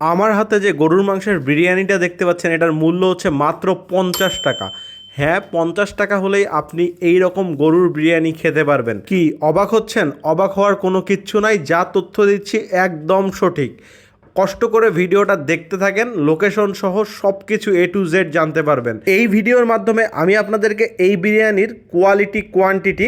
আমার হাতে যে গরুর মাংসের বিরিয়ানিটা দেখতে পাচ্ছেন, এটার মূল্য হচ্ছে মাত্র পঞ্চাশ টাকা। হ্যাঁ পঞ্চাশ টাকা হলেই আপনি এই রকম গরুর বিরিয়ানি খেতে পারবেন। কি, অবাক হচ্ছেন? অবাক হওয়ার কোনো কিচ্ছু নাই, যা তথ্য দিচ্ছি একদম সঠিক। কষ্ট করে ভিডিওটা দেখতে থাকেন লোকেশন সহ সব কিছু এ টু জেড জানতে পারবেন। এই ভিডিওর মাধ্যমে আমি আপনাদেরকে এই বিরিয়ানির কোয়ালিটি কোয়ান্টিটি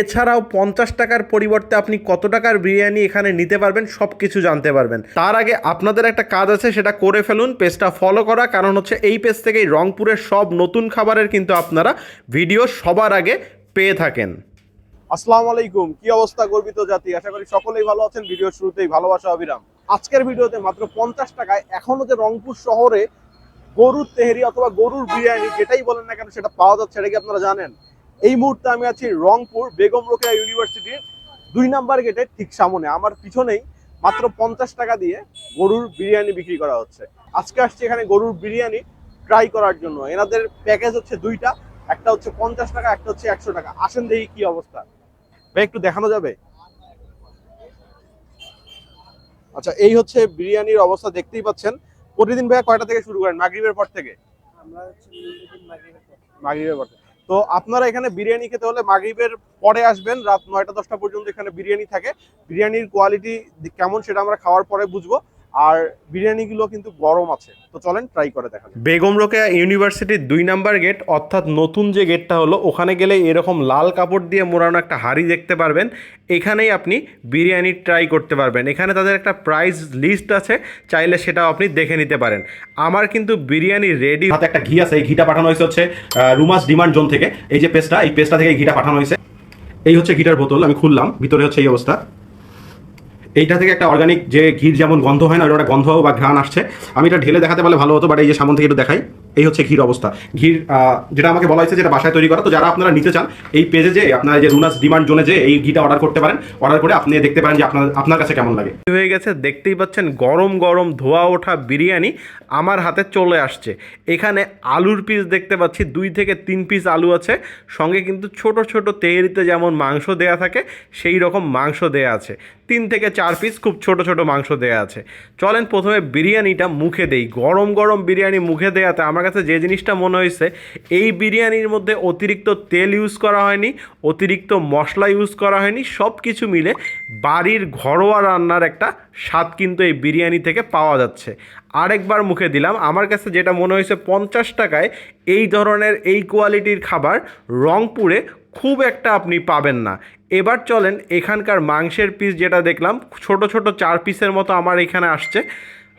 এছাড়াও পঞ্চাশ টাকার পরিবর্তে আপনি কত টাকার বিরিয়ানি এখানে নিতে পারবেন সব কিছু জানতে পারবেন। তার আগে আপনাদের একটা কাজ আছে, সেটা করে ফেলুন, পেজটা ফলো করা, কারণ হচ্ছে এই পেজ থেকেই রংপুরের সব নতুন খাবারের কিন্তু আপনারা ভিডিও সবার আগে পেয়ে থাকেন। আসসালামু আলাইকুম, কি অবস্থা গর্বিত জাতি? আশা করি সকলেই ভালো আছেন, ভিডিওর শুরুতেই ভালোবাসা, অবিরাম। আজকের ভিডিওতে মাত্র পঞ্চাশ টাকায় এখনও যে রংপুর শহরে গরুর তেহেরি অথবা গরুর বিরিয়ানি যেটাই বলেন না কেন সেটা পাওয়া যাচ্ছে এটা কি আপনারা জানেন? এই মুহূর্তে আমি আছি রংপুর বেগম রোকেয়া ইউনিভার্সিটির দুই নাম্বার গেটের ঠিক সামনে। আমার পিছনেই মাত্র পঞ্চাশ টাকা দিয়ে গরুর বিরিয়ানি বিক্রি করা হচ্ছে। আজকে আসছি এখানে গরুর বিরিয়ানি ট্রাই করার জন্য। এনাদের প্যাকেজ হচ্ছে দুইটা, একটা হচ্ছে পঞ্চাশ টাকা, একটা হচ্ছে একশো টাকা। আসেন দেখি কি অবস্থা। ভাই, একটু দেখানো যাবে? আচ্ছা এই হচ্ছে বিরিয়ানির অবস্থা দেখতেই পাচ্ছেন। প্রতিদিন ভাইয়া কয়টা থেকে শুরু করেন? মাগরিবের পর থেকে? মাগরিবের পর। তো আপনারা এখানে বিরিয়ানি খেতে হলে মাগরিবের পরে আসবেন রাত নয়টা দশটা পর্যন্ত এখানে বিরিয়ানি থাকে। বিরিয়ানির কোয়ালিটি কেমন সেটা আমরা খাওয়ার পরে বুঝব। আর বিরিয়ানিগুলো কিন্তু গরম আছে। তো চলেন ট্রাই করে দেখা যাক। বেগম রোকেয়া ইউনিভার্সিটির দুই নাম্বার গেট অর্থাৎ নতুন যে গেটটা হলো ওখানে গেলে এরকম লাল কাপড় দিয়ে মোড়ানো একটা হাড়ি দেখতে পারবেন। এখানেই আপনি বিরিয়ানি ট্রাই করতে পারবেন। এখানে তাদের একটা প্রাইস লিস্ট আছে চাইলে সেটাও আপনি দেখে নিতে পারেন। আমার কিন্তু বিরিয়ানি রেডি হাতে একটা ঘি আছে এই ঘিটা পাঠানো হয়েছে হচ্ছে রুমাস ডিমান্ড জোন থেকে। এই যে পেস্টটা এই পেস্টটা থেকে এই ঘিটা পাঠানো হয়েছে। এই হচ্ছে ঘিটার বোতল আমি খুললাম ভিতরে হচ্ছে এই অবস্থা। এইটা থেকে একটা অর্গানিক যে ঘির যেমন গন্ধ হয় না, ওটা গন্ধ বা ঘ্রাণ আসছে। আমি এটা ঢেলে দেখাতে পারলে ভালো হতো বাট এই যে সামন থেকে একটু দেখাই। এই হচ্ছে ঘির অবস্থা। ঘির যেটা আমাকে বলা হয়েছে যেটা বাসায় তৈরি করা, তো যারা আপনারা নিতে চান, এই পেজে যে আপনারা যে রুনাস ডিমান্ড জোনে যে এই ঘিটা অর্ডার করতে পারেন অর্ডার করে আপনি দেখতে পারেন যে আপনার আপনার কাছে কেমন লাগে। হয়ে গেছে? দেখতেই পাচ্ছেন গরম গরম ধোয়া ওঠা বিরিয়ানি আমার হাতে চলে আসছে। এখানে আলুর পিস দেখতে পাচ্ছি, দুই থেকে তিন পিস আলু আছে। সঙ্গে কিন্তু ছোট ছোট তেহরিতে যেমন মাংস দেয়া থাকে, সেই রকম মাংস দেয়া আছে। তিন থেকে চার পিস খুব ছোট ছোট মাংস দেয়া আছে। চলেন প্রথমে বিরিয়ানিটা মুখে দেই। গরম গরম বিরিয়ানি মুখে দেয়াতে আমার কাছে যে জিনিসটা মনে হয়েছে, এই বিরিয়ানির মধ্যে অতিরিক্ত তেল ইউজ করা হয়নি, অতিরিক্ত মশলা ইউজ করা হয়নি সব কিছু মিলে বাড়ির ঘরোয়া রান্নার একটা স্বাদ কিন্তু এই বিরিয়ানি থেকে পাওয়া যাচ্ছে। আরেকবার মুখে দিলাম, আমার কাছে যেটা মনে হয়েছে পঞ্চাশ টাকায়, এই ধরনের এই কোয়ালিটির খাবার রংপুরে খুব একটা আপনি পাবেন না। এবার চলেন, এখানকার মাংসের পিস যেটা দেখলাম, ছোট ছোট চার পিসের মতো আমার এখানে আসছে।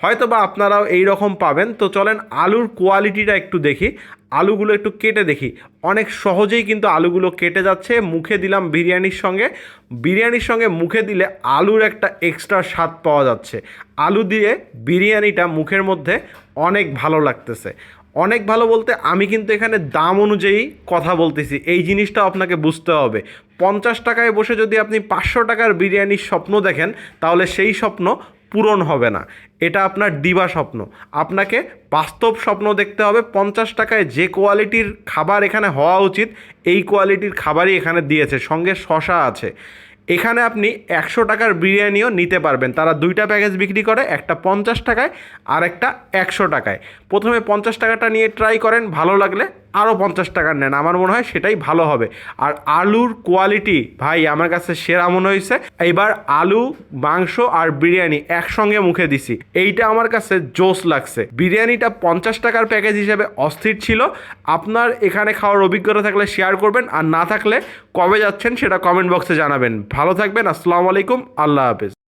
হয়তো বা আপনারাও এই রকম পাবেন। তো চলেন আলুর কোয়ালিটিটা একটু দেখি। আলুগুলো একটু কেটে দেখি। অনেক সহজেই কিন্তু আলুগুলো কেটে যাচ্ছে। মুখে দিলাম বিরিয়ানির সঙ্গে। বিরিয়ানির সঙ্গে মুখে দিলে আলুর একটা এক্সট্রা স্বাদ পাওয়া যাচ্ছে। আলু দিয়ে বিরিয়ানিটা মুখের মধ্যে অনেক ভালো লাগতেছে। অনেক ভালো বলতে আমি কিন্তু এখানে দাম অনুযায়ী কথা বলতেছি। এই জিনিসটা আপনাকে বুঝতে হবে। পঞ্চাশ টাকায় বসে যদি আপনি পাঁচশো টাকার বিরিয়ানির স্বপ্ন দেখেন, তাহলে সেই স্বপ্ন পূরণ হবে না। এটা আপনার দিবা স্বপ্ন। আপনাকে বাস্তব স্বপ্ন দেখতে হবে। পঞ্চাশ টাকায় যে কোয়ালিটির খাবার এখানে হওয়া উচিত, এই কোয়ালিটির খাবারই এখানে দিয়েছে। সঙ্গে শশা আছে। এখানে আপনি একশো টাকার বিরিয়ানিও নিতে পারবেন। তারা দুইটা প্যাকেজ বিক্রি করে, একটা পঞ্চাশ টাকায় আর একটা একশো টাকায়। প্রথমে পঞ্চাশ টাকাটা নিয়ে ট্রাই করেন, ভালো লাগলে আরও পঞ্চাশ টাকার নেন। আমার মনে হয় সেটাই ভালো হবে। আর আলুর কোয়ালিটি ভাই, আমার কাছে সেরা মনে হয়েছে এইবার আলু, মাংস আর বিরিয়ানি একসঙ্গে মুখে দিছি। এইটা আমার কাছে জোস লাগছে। বিরিয়ানিটা পঞ্চাশ টাকার প্যাকেজ হিসেবে অস্থির ছিল। আপনার এখানে খাওয়ার অভিজ্ঞতা থাকলে শেয়ার করবেন। আর না থাকলে কবে যাচ্ছেন সেটা কমেন্ট বক্সে জানাবেন। ভালো থাকবেন। আসসালামু আলাইকুম। আল্লাহ হাফেজ।